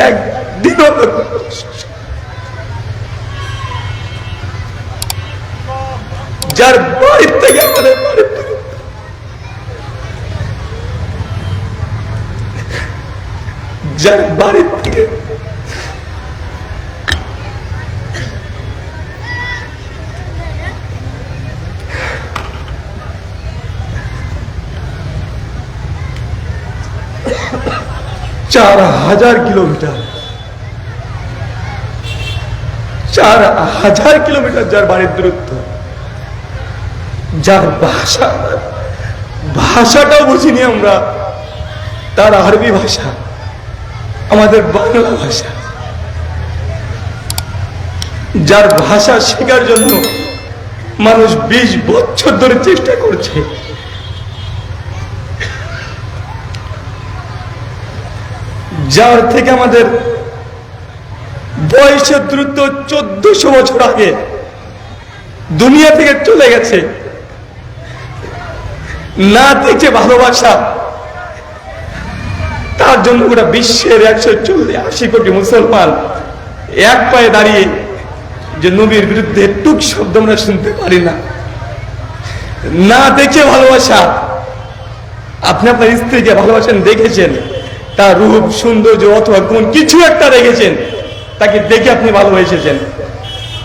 একদিন যার বাড়ির থেকে আমাদের বাড়ির যার বাড়ির থেকে চার হাজার কিলোমিটার। চার হাজার কিলোমিটার যার বাড়ির দূরত্ব, যার ভাষা, ভাষাটাও বুঝিনি আমরা, তার আরবি ভাষা, আমাদের বাংলা ভাষা। যার ভাষা শেখার জন্য মানুষ বিশ বছর ধরে চেষ্টা করছে। যার থেকে আমাদের বয়সের দ্রুত চোদ্দশো বছর আগে দুনিয়া থেকে চলে গেছে। না দেখছে ভালোবাসা, তার জন্য গোটা বিশ্বের একশো চল্লিশ আশি কোটি মুসলমান এক পায়ে দাঁড়িয়ে যে নবীর বিরুদ্ধে টুক শব্দ আমরা শুনতে পারি না। না দেখে ভালোবাসা, আপনি আপনার স্ত্রীকে ভালোবাসেন, দেখেছেন? তার রূপ, সৌন্দর্য অথবা কোন কিছু একটা দেখেছেন, তাকে দেখে আপনি ভালোবেসেছেন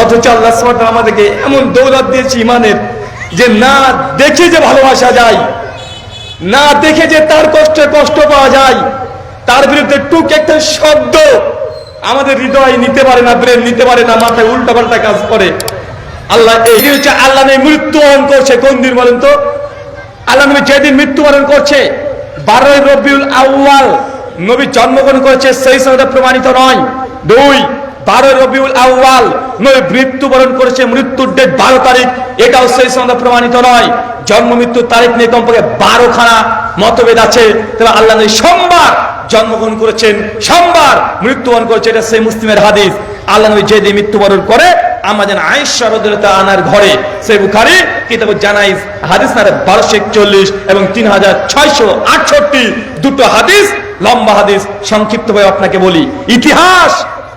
অথচ আল্লাহ আমাদেরকে এমন দৌলত দিয়েছে ইমানের যে না দেখে যে ভালোবাসা যায়, না দেখে যে তার কষ্টে কষ্ট পাওয়া যায়, তার বিরুদ্ধে টুক একটা শব্দ আমাদের হৃদয় নিতে পারে না, ব্রেন নিতে পারে না, মাথায় উল্টা পাল্টা কাজ করে। আল্লাহ এই হচ্ছে আল্লাহ নেই মৃত্যুবরণ করছে। কোন দিন বলেন তো? আল্লাহ নবী যেদিন মৃত্যুবরণ করছে, বারোই রবিউল আউয়াল নবী জন্মগ্রহণ করেছে সেই সময় প্রমাণিত নয়। দুই বারো রবিউল আউয়াল, নবী মৃত্যুবরণ করেছে, মৃত্যুর ডেট বারো তারিখ, এটাও সেই সময় প্রমাণিত নয়। জন্ম, মৃত্যুর তারিখ নিয়ে কমপক্ষে বারোখানা মতভেদ আছে। তবে আল্লাহ নবী সোমবার জন্মগ্রহণ করেছেন, সোমবার মৃত্যুবরণ করেছে, এটা সেই মুসলিমের হাদিস। আল্লাহ নবী যেদিন মৃত্যুবরণ করে আমাদের আয়েশা আনার ঘরে, সেই বুখারী কিতাব জানাইজ, হাদিস নাম্বার 1241 এবং 3668 দুটো হাদিস লম্বা হাদিস সংক্ষিপ্তভাবে আপনাকে বলি। ইতিহাস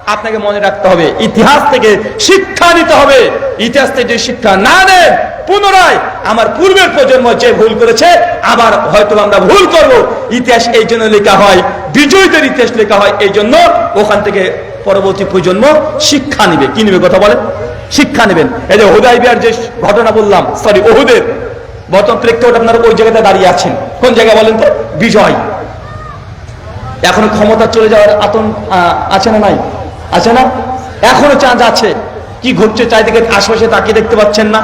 আপনাকে মনে রাখতে হবে। ইতিহাস থেকে শিক্ষা নিতে হবে। ইতিহাস থেকে যদি শিক্ষা না নেন পুনরায় আমার পূর্বের প্রজন্ম যে ভুল করেছে, আবার হয়তো আমরা ভুল করব। ইতিহাস এই জন্য লেখা হয়, বিজয়ীদের ইতিহাস লেখা হয় এই জন্য ওখান থেকে পরবর্তী প্রজন্ম শিক্ষা নিবে। কি নিবে কথা বলে শিক্ষা নেবেন। এই যে হোদাই বিহার যে ঘটনা বললাম সরি ওহুদের। বর্তমান প্রেক্ষাপট আপনারা ওই জায়গাতে দাঁড়িয়ে আছেন। কোন জায়গা বলেন তো? বিজয়। এখন ক্ষমতা চলে যাওয়ার আতঙ্ক আছে না নাই? আছে না? এখনও চাঁদ আছে। কি ঘটছে চারিদিকে আশেপাশে তাকিয়ে দেখতে পাচ্ছেন না?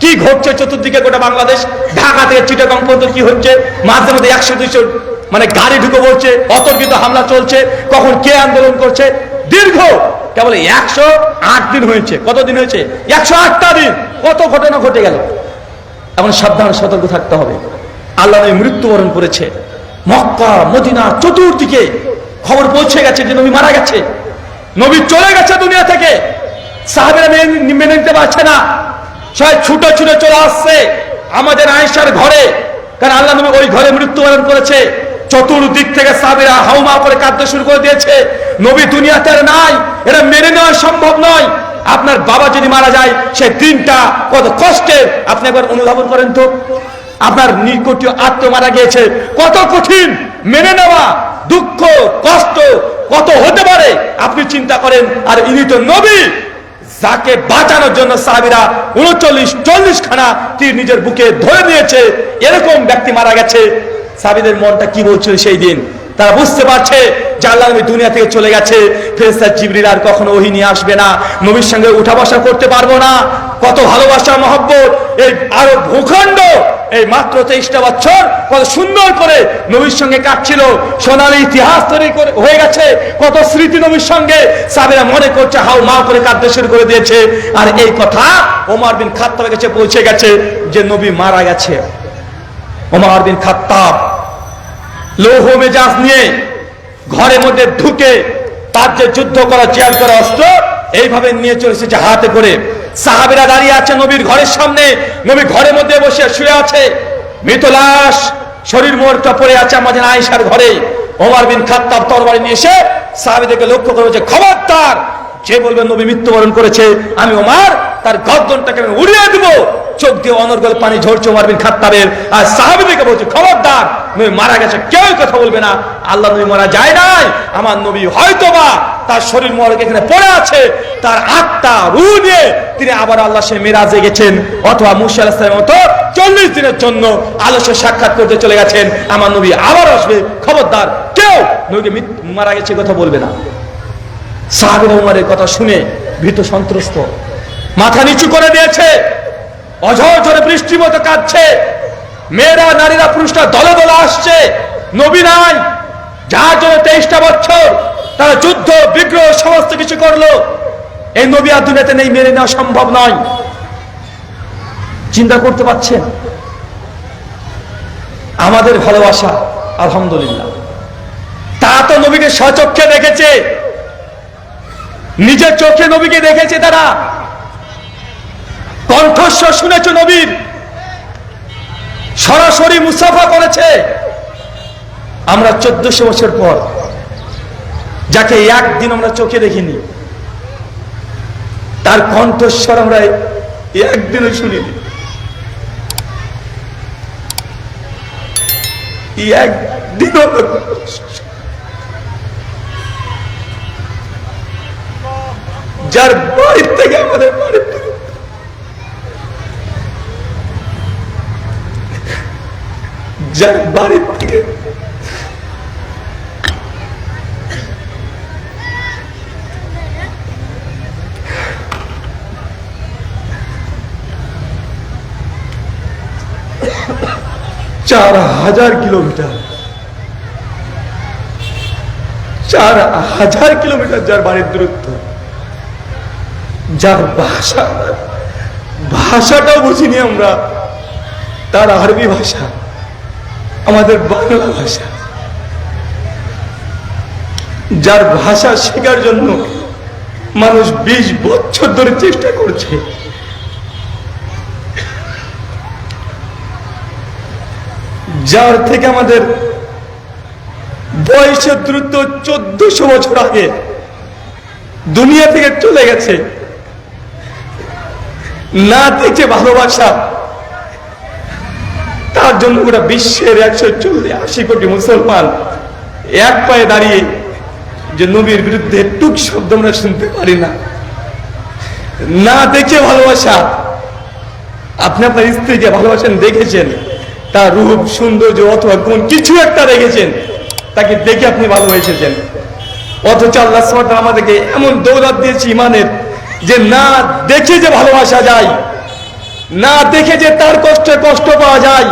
কি ঘটছে চতুর্দিকে গোটা বাংলাদেশ? ঢাকা থেকে চিটাগাং পর্যন্ত কি হচ্ছে? মাঝে মধ্যে একশো, দুইশো মানে গাড়ি ঢুকে পড়ছে, অতর্কিত হামলা চলছে। কখন কে আন্দোলন করছে? দীর্ঘ, কেবল একশো আট দিন হয়েছে। কত দিন হয়েছে? একশো আটটা দিন। কত ঘটনা ঘটে গেল? এমন সাবধান, সতর্ক থাকতে হবে। আল্লাহ মৃত্যুবরণ করেছে। মক্কা, মদিনা চতুর্দিকে খবর পৌঁছে গেছে যে নবী মারা গেছে। নবী চলে গেছে দুনিয়া থেকে। সাহাবেরা মেনে নিতে পারছে না। সবাই ছুটে ছুটে চলে আসছে আমাদের আয়েশার ঘরে। কারণ আল্লাহ নবী ওই ঘরে মৃত্যুবরণ করেছে। চতুর্দিক থেকে সাহাবেরা হাউমা করে কাঁদতে শুরু করে দিয়েছে। নবী দুনিয়াতে আর নাই। এটা মেনে নেওয়া সম্ভব নয়। আপনার বাবা যদি মারা যায়, সে দিনটা কত কষ্টের। আপনি একবার অনুধাবন করেন তো। আপনার নিকটীয় আত্ম মারা গিয়েছে। কত কঠিন, মেনে নেওয়া, দুঃখ, কষ্ট, কত হতে পারে, আপনি চিন্তা করেন, আর ইনি তো নবী। যাকে বাঁচানোর জন্য সাহাবিরা উনচল্লিশ চল্লিশ খানা তীর নিজের বুকে ধরে নিয়েছে, এরকম ব্যক্তি মারা গেছে। সাহাবিদের মনটা কি বলছিল সেই দিন? তারা বুঝতে পারছে যে দুনিয়া থেকে চলে গেছে। ফেরেস্তা জিবরিল আর কখনো ওহি নিয়ে আসবে না। নবীর সঙ্গে উঠা বসা করতে পারব না। কত ভালোবাসা, মহব্বত, এই আরও ভূখণ্ড এই মাত্র তেইশটা বছর কত সুন্দর করে নবীর সঙ্গে কাটছিল, সোনালী ইতিহাস তৈরি করে হয়ে গেছে, কত স্মৃতি নবীর সঙ্গে। সাবেরা মনে করছে, হাউ মা করে কাঁদতে শুরু করে দিয়েছে। আর এই কথা ওমর বিন খাত্তাবের কাছে পৌঁছে গেছে যে নবী মারা গেছে। ওমর বিন খাত্তাব লৌহ মেজাজ নিয়ে ঘরের মধ্যে ঢুকে তার যে যুদ্ধ করা চেয়ার করা অস্ত্র, এইভাবে নিয়ে চলে এসেছে হাতে করে। সাহাবেরা দাঁড়িয়ে আছে নবীর ঘরের সামনে। নবী ঘরের মধ্যে বসে শুয়ে আছে। মৃত লাশ শরীর মোড়টা পড়ে আছে আমাদের আয়েশার ঘরে। ওমর বিন খাত্তাব তরবারি নিয়ে এসে সাহাবিদেরকে লক্ষ্য করে বলছে খবরদার, যে বলবে নবী মৃত্যুবরণ করেছে, আমি ওমার, তার গর্দনটাকে আমি উড়িয়ে দিব। চোখ দিয়ে অনর্গল পানি ঝরছে ওমার বিন খাত্তাবের। আর সাহাবিদেরকে বলছে, খবরদার, নবী মারা গেছে কেউ কথা বলবে না। আল্লাহ নবী মারা যায় নাই, আমার নবী হয়তোবা তার শরীর মরক এখানে পড়ে আছে, তার আত্মা রু নিয়ে তিনি আবার আল্লাহ সে মেরাজে গেছেন। অথবা মুসা মতো চল্লিশ দিনের জন্য আলোচনা সাক্ষাৎ করতে চলে গেছেন। আমার নবী আবার আসবে। খবরদার, কেউ নবীকে মারা গেছে কথা বলবে না। সাহাবির উমারের কথা শুনে ভীত সন্ত্রস্ত। মাথা নিচু করে দিয়েছে। অঝর ঝরে বৃষ্টির মতো কাঁদছে। মেয়েরা, নারীরা, পুরুষরা দলে দলে আসছে। নবী নাই। যার জন্য তেইশটা বছর তারা যুদ্ধ, বিগ্রহ, সমস্ত কিছু করল। এই নবী আর দুনিয়াতে নেই, মেনে নেওয়া সম্ভব নয়। চিন্তা করতে পারছেন? আমাদের ভালোবাসা, আলহামদুলিল্লাহ। তা তো নবীকে সচক্ষে দেখেছে। নিজের চোখে নবীকে দেখেছে তারা। কণ্ঠস্বর শুনেছ নবীর? সরাসরি মুসাফা করেছে। আমরা চোদ্দশো বছর পর যাকে একদিন আমরা চোখে দেখিনি, তার কণ্ঠস্বর আমরা একদিনও শুনিনি। যার বাড়ির থেকে আমাদের বাড়ির থেকে যার বাড়ির থেকে চার হাজার কিলোমিটার। চার হাজার কিলোমিটার যার বাড়ির দূরত্ব, যার ভাষা, ভাষাটাও বুঝিনি আমরা, তার আরবি ভাষা, আমাদের বাংলা ভাষা। যার ভাষা শেখার জন্য মানুষ বিশ বছর ধরে চেষ্টা করছে। যার থেকে আমাদের বয়সের দ্রুত চোদ্দশো বছর আগে দুনিয়া থেকে চলে গেছে। না দেখছে ভালোবাসা, তার জন্য গোটা বিশ্বের একশো চল্লিশ আশি কোটি মুসলমান এক পায়ে দাঁড়িয়ে যে নবীর বিরুদ্ধে টুক শব্দ আমরা শুনতে পারি না। না দেখে ভালোবাসা, আপনি আপনার স্ত্রীকে ভালোবাসেন, দেখেছেন। তার রূপ, সৌন্দর্য অথবা গুণ কিছু একটা রেখেছেন তাকে দেখে আপনি ভালো ভালোবেসেছেন অথচ আল্লাহ আমাদেরকে এমন দৌলত দিয়েছে ইমানের যে না দেখে যে ভালোবাসা যায়, না দেখে যে তার কষ্টে কষ্ট পাওয়া যায়,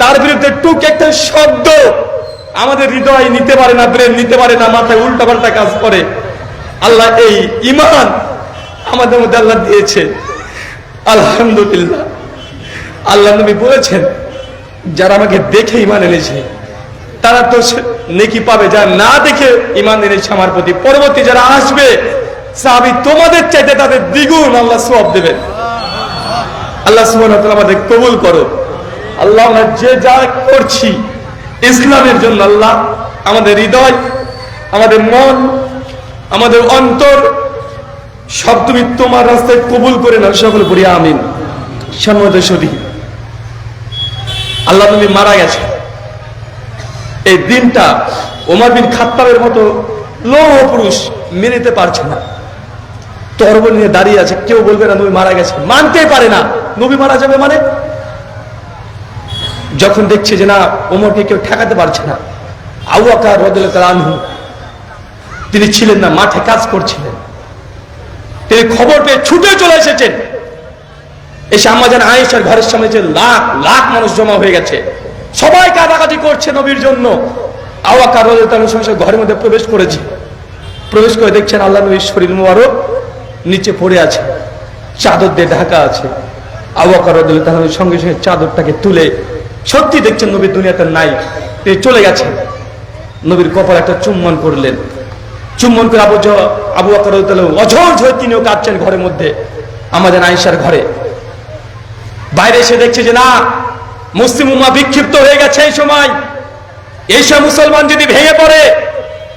তার বিরুদ্ধে টুক একটা শব্দ আমাদের হৃদয় নিতে পারে না, ব্রেন নিতে পারে না, মাথায় উল্টা পাল্টা কাজ করে। আল্লাহ এই ইমান আমাদের মধ্যে আল্লাহ দিয়েছে। আলহামদুলিল্লাহ। আল্লাহ নবী বলেছেন যারা আমাকে দেখে ইমান এনেছে, তারা তো নেকি পাবে, যারা না দেখে ইমান এনেছে আমার প্রতি। পরবর্তী যারা আসবে, সাহাবি তোমাদের চাইতে তাদের দ্বিগুণ আল্লাহ সব দেবেন। আল্লাহ আমাদের কবুল করো আল্লাহ যে যা করছি, ইসলামের জন্য আল্লাহ আমাদের হৃদয়, আমাদের মন, আমাদের অন্তর, সব তুমি তোমার রাস্তায় কবুল করে নাও, সকল পড়ি আমিন। সম্মত সদী আল্লাহ নবী মারা গেছে। এই দিনটা ওমর বিন খাত্তাবের মতো লৌহ পুরুষ মেনে পারছে না। তরবল নিয়ে দাঁড়িয়ে আছে, কেউ বলবে না নবী মারা গেছে। মানতেই পারে না। নবী মারা যাবে মানে? যখন দেখছে যে না, ওমরকে কেউ ঠেকাতে পারছে না। আউয়াকার রদুল আনহু, তিনি ছিলেন না, মাঠে কাজ করছিলেন। তিনি খবর পেয়ে ছুটে চলে এসেছেন। এসে আমাদের আয়েশার ঘরের সামনে যে লাখ লাখ মানুষ জমা হয়ে গেছে। সবাই কাটাকাটি করছে নবীর জন্য। আওয়াকার রদুল তাআলা ঘরের মধ্যে প্রবেশ করেছে। প্রবেশ করে দেখছেন আল্লাহ নবীর শরীর মুবারক নিচে পড়ে আছে। চাদর দিয়ে ঢাকা আছে। আবাকার তাহলে সঙ্গে সঙ্গে চাদরটাকে তুলে সত্যি দেখছেন নবীর দুনিয়াতে নাই। তিনি চলে গেছেন। নবীর কপাল একটা চুম্বন করলেন। চুম্বন করে আবু আবু আকার অঝর ঝরে তিনিও কাঁদছেন ঘরের মধ্যে। আমাদের আয়েশার ঘরে। বাইরে এসে দেখছে যে না, মুসলিম উম্মা বিক্ষিপ্ত হয়ে গেছে এই সময়। এইসব মুসলমান যদি ভেঙে পড়ে,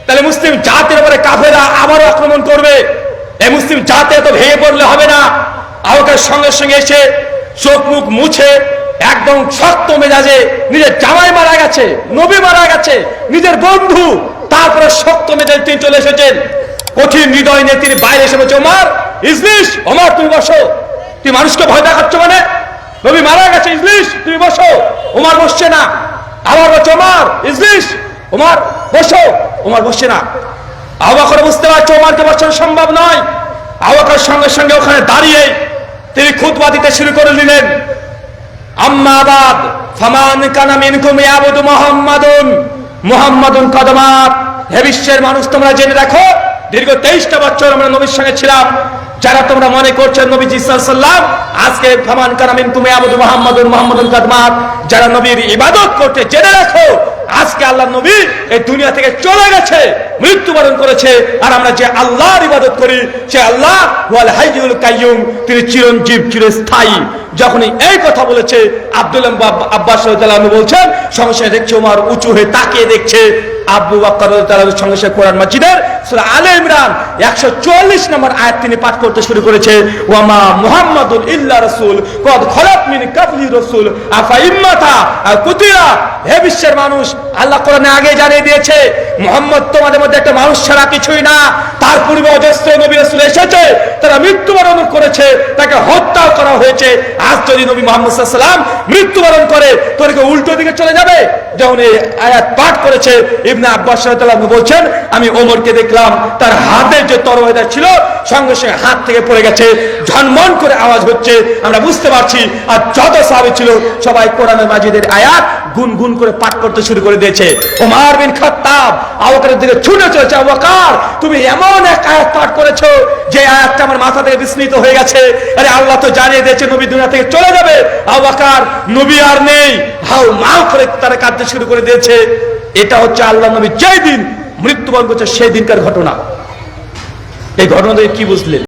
তাহলে মুসলিম জাতির উপরে কাফেরা আবারও আক্রমণ করবে। এই মুসলিম জাতি এত ভেঙে পড়লে হবে না। আবকার সঙ্গে সঙ্গে এসে চোখ মুখ মুছে একদম শক্ত মেজাজে নিজের জামাই মারা গেছে, নবী মারা গেছে, নিজের বন্ধু, তারপরে শক্ত মেজাজে তিনি চলে এসেছেন। কঠিন হৃদয় নিয়ে তিনি বাইরে এসে বলছে, ওমার ইজলিশ ওমার, তুমি বসো। তুই মানুষকে ভয় দেখাচ্ছ মানে নবী মারা গেছে ইজলিশ তুমি বসো। ওমার বসছে না। আবার বলছে ওমার ইজলিশ ওমার বসো। ওমার বসছে না। আবাকর বুঝতে পারছে ওমারকে বসানো সম্ভব নয়। আবাকর সঙ্গে সঙ্গে ওখানে দাঁড়িয়ে তিনি খুতবা দিতে শুরু করে দিলেন। আম্মাবাদ ফামান কানা মিনকুম ইয়াবুদু মুহাম্মাদুন। মুহাম্মাদুন কদমাত। হে বিশ্বের মানুষ, তোমরা জেনে রাখো দীর্ঘ তেইশটা বছর আমরা নবীর সঙ্গে ছিলাম। যারা তোমরা মনে করছ নবী আজকে ফামান কানা মিনকুম ইয়াবুদু মুহাম্মাদুন মুহাম্মাদুন কদমাত যারা নবীর ইবাদত করতে জেনে রাখো, আজকে আল্লাহ নবী এই দুনিয়া থেকে চলে গেছে, মৃত্যুবরণ করেছে, আর আমরা যে আল্লাহর ইবাদত করি, সে আল্লাহ হাইয়ুল কাইয়ুম, তিনি চিরঞ্জীব, চিরস্থায়ী। যখনই এই কথা বলেছে, আব্দুল আব্বাস বলছেন, সঙ্গে সঙ্গে দেখছে ওমর উঁচু হয়ে তাকিয়ে দেখছে সঙ্গে সঙ্গে কোরআন আলে ইমরান 144 নম্বর আয়াত তিনি পাঠ করতে শুরু করেছে, ওয়ামা ইল্লা রাসূল, কদ মিন রাসূল, আফা কুতিরা। হে বিশ্বের মানুষ, আল্লাহ কোরআনে আগে জানিয়ে দিয়েছে, মোহাম্মদ তোমাদের মধ্যে একটা মানুষ ছাড়া কিছুই না। তার পূর্বে অজস্র নবী রাসূল এসেছে, তারা মৃত্যুবরণ করেছে, তাকে হত্যা করা হয়েছে। আজ যদি নবী মোহাম্মদ সাল্লাম মৃত্যুবরণ করে তোর উল্টো দিকে চলে যাবে? যখন এই আয়াত পাঠ করেছে, ইবনে আব্বাস বলছেন, আমি ওমরকে দেখলাম, তার হাতে যে তরবারিটা ছিল, সঙ্গে সঙ্গে হাত থেকে পড়ে গেছে। ঝনমন করে আওয়াজ হচ্ছে, আমরা বুঝতে পারছি, আর যত সাহাবী ছিল, সবাই কোরআনে মাজিদের আয়াত গুনগুন করে পাঠ করতে শুরু করে দিয়েছে। ওমর বিন খাত্তাব আবুবকরের দিকে ছুটে চলেছে। আবুবকর তুমি এমন এক আয়াত পাঠ করেছ, যে আয়াতটা আমার মাথা থেকে বিস্মিত হয়ে গেছে। আরে আল্লাহ তো জানিয়ে দিয়েছে, নবী দুনিয়া থেকে চলে যাবে। আবুবকর নবী আর নেই। হাউ মাউ করে তারা কাঁদতে শুরু করে দিয়েছে। এটা হচ্ছে আল্লাহ নবী যেই দিন মৃত্যুবরণ করছে, সেই দিনকার ঘটনা। এই ঘটনা থেকে কি বুঝলেন?